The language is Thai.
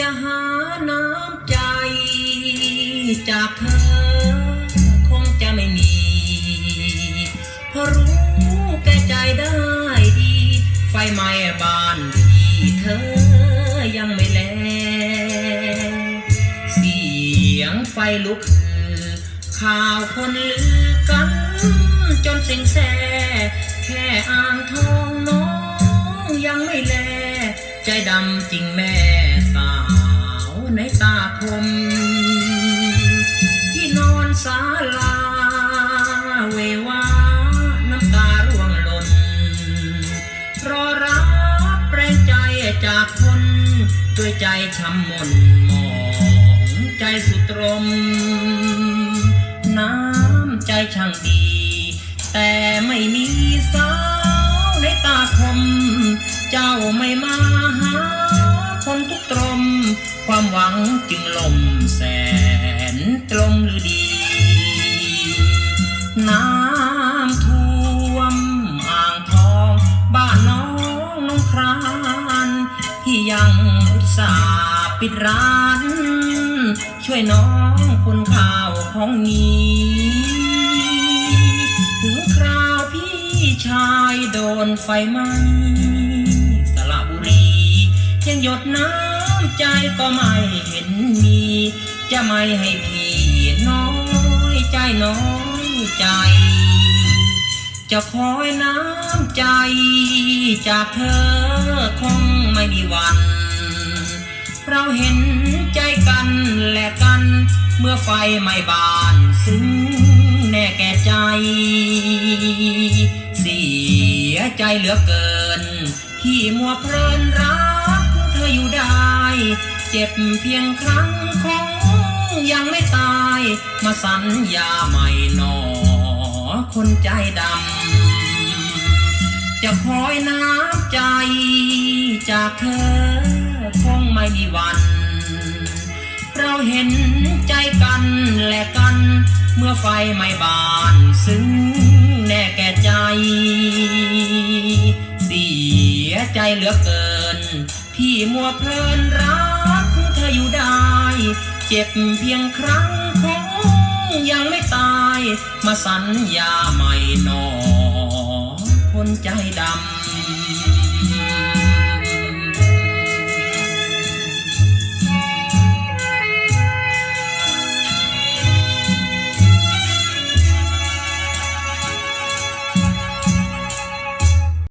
จะหาน้ำใจ จากเธอ คงจะไม่มีเพราะรู้แก่ใจได้ดี ไฟไหม้บ้านที่เธอยังไม่แล เสียงไฟลุกคือข่าวคนลือกัน จนเซ็งแซ่แค่อ่างทองน้องยังไม่แล ใจดำจริงแม่ ในตาคม ที่นอนศาลาเววาน้ำตาร่วงหล่นรอรับแรงใจจากคนด้วยใจช้ำมนหมองใจสุดตรม น้ำใจช่างดี แต่ไม่มีสาวในตาคม เจ้าไม่มา ความหวังจึงลมแสนตรมหรือดี น้ำท่วมอ่างทอง บ้านน้องน้องคราน ที่ยังอุตส่าห์ปิดร้าน ช่วยน้องคนข่าวของนี้ ถึงคราวพี่ชายโดนไฟไหม้สระบุรียังหยดน้ำ ใจก็ไม่เห็นมี จะไม่ให้พี่น้อยใจน้อยใจ จะคอยน้ำใจ จากเธอคงไม่มีวัน เราเห็นใจกันแลกกัน เมื่อไฟไหม้บานซึ้งแน่แก่ใจ เสียใจเหลือเกิน ที่มัวเพลินรัก ออยู่ได้ เจ็บเพียงครั้งคงยังไม่ตาย มาสัญญาใหม่หนอ คนใจดำ จะคอยน้ำใจ จากเธอคงไม่มีวัน เราเห็นใจกันแลกกัน เมื่อไฟไหม้บานซึ้งแน่แก่ใจ เสียใจเหลือเกิน พี่มัวเพลินรักเธออยู่ได้ เจ็บเพียงครั้งคงยังไม่ตาย มาสัญญาใหม่หนอ คนใจดำ